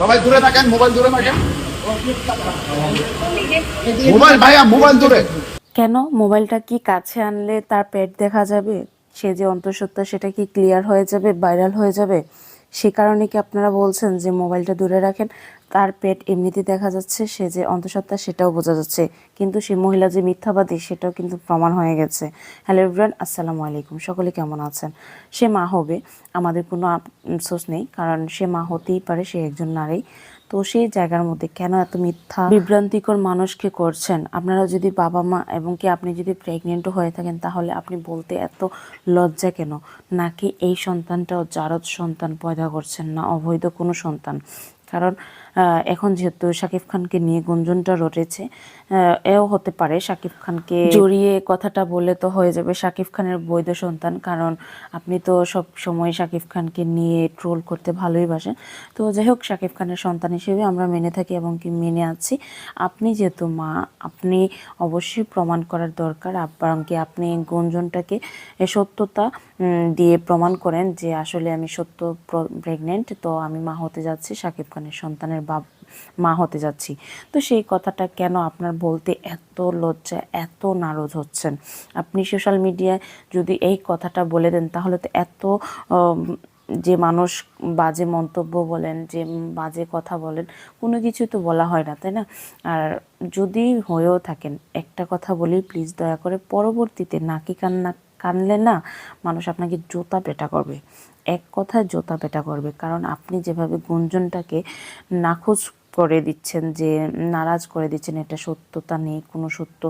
সবাই দূরে থাকেন, মোবাইল দূরে থাকেন। মোবাইল ভাইয়া, মোবাইল দূরে। কেন? মোবাইলটা কি কাছে আনলে তার পেট দেখা যাবে? সে যে অন্তঃসত্ত্বা, সেটা কি ক্লিয়ার হয়ে যাবে ভাইরাল হয়ে যাবে? সে কারণে কি আপনারা বলছেন যে মোবাইলটা দূরে রাখেন? তার পেট এমনিতে দেখা যাচ্ছে, সে যে অন্তঃসত্ত্বা সেটাও বোঝা যাচ্ছে। কিন্তু সে মহিলা যে মিথ্যাবাদী, সেটাও কিন্তু প্রমাণ হয়ে গেছে। হ্যালো এভরিওয়ান, আসসালামু আলাইকুম। সকলে কেমন আছেন? সে মা হবে, আমাদের কোনো আফসোস নেই, কারণ সে মা হতেই পারে, সে একজন নারী। তো সেই জায়গার মধ্যে কেন এত মিথ্যা বিভ্রান্তিকর মানুষকে করছেন? আপনারা যদি বাবা মা এবং কি আপনি যদি প্রেগনেন্টও হয়ে থাকেন, তাহলে আপনি বলতে এত লজ্জা কেন? নাকি এই সন্তানটাও জারদ সন্তান পয়দা করছেন না, অবৈধ কোনো সন্তান? কারণ এখন যেহেতু শাকিব খানকে নিয়ে গুঞ্জনটা রটেছে এও হতে পারে শাকিব খানকে জড়িয়ে কথাটা বলে তো হয়ে যাবে শাকিব খানের বৈধ সন্তান, কারণ আপনি তো সব সময় শাকিব খানকে নিয়ে ট্রোল করতে ভালোই বাসেন। তো যাই হোক, শাকিব খানের সন্তান হিসেবে আমরা মেনে থাকি এবং কি মেনে আছি। আপনি যেহেতু মা, আপনি অবশ্যই প্রমাণ করার দরকার এবং কি আপনি গুঞ্জনটাকে সত্যতা দিয়ে প্রমাণ করেন যে আসলে আমি সত্য প্রেগনেন্ট তো আমি মা হতে যাচ্ছি শাকিব খানের সন্তানের বাপ মা হতে যাচ্ছি। তো সেই কথাটা কেন আপনার বলতে এত লজ্জা, এত নারাজ হচ্ছেন? আপনি সোশ্যাল মিডিয়ায় যদি এই কথাটা বলে দেন, তাহলে তো এত যে মানুষ বাজে মন্তব্য বলেন, যে বাজে কথা বলেন, কোনো কিছু তো বলা হয় না, তাই না? আর যদি হয়েও থাকেন, একটা কথা বলি প্লিজ দয়া করে পরবর্তীতে নাকি কান্না কানলে না মানুষ আপনাকে জোতা পেটা করবে। এক কথায় জোতা পেটা করবে। কারণ আপনি যেভাবে গুঞ্জনটাকে নাকচ করে দিচ্ছেন যে, নারাজ করে দিচ্ছেন, এটা সত্যতা নেই, কোনো সত্য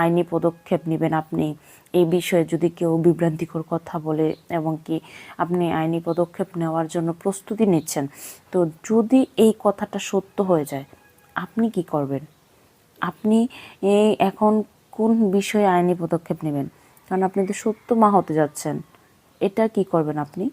আইনি পদক্ষেপ নেবেন আপনি। এই বিষয়ে যদি কেউ বিভ্রান্তিকর কথা বলে এবং কি আপনি আইনি পদক্ষেপ নেওয়ার জন্য প্রস্তুতি নিচ্ছেন, তো যদি এই কথাটা সত্য হয়ে যায়, আপনি কি করবেন? আপনি এখন কোন বিষয়ে আইনি পদক্ষেপ নেবেন? কারণ আপনি তো সত্য মা হতে যাচ্ছেন। এটা কি করবেন আপনি?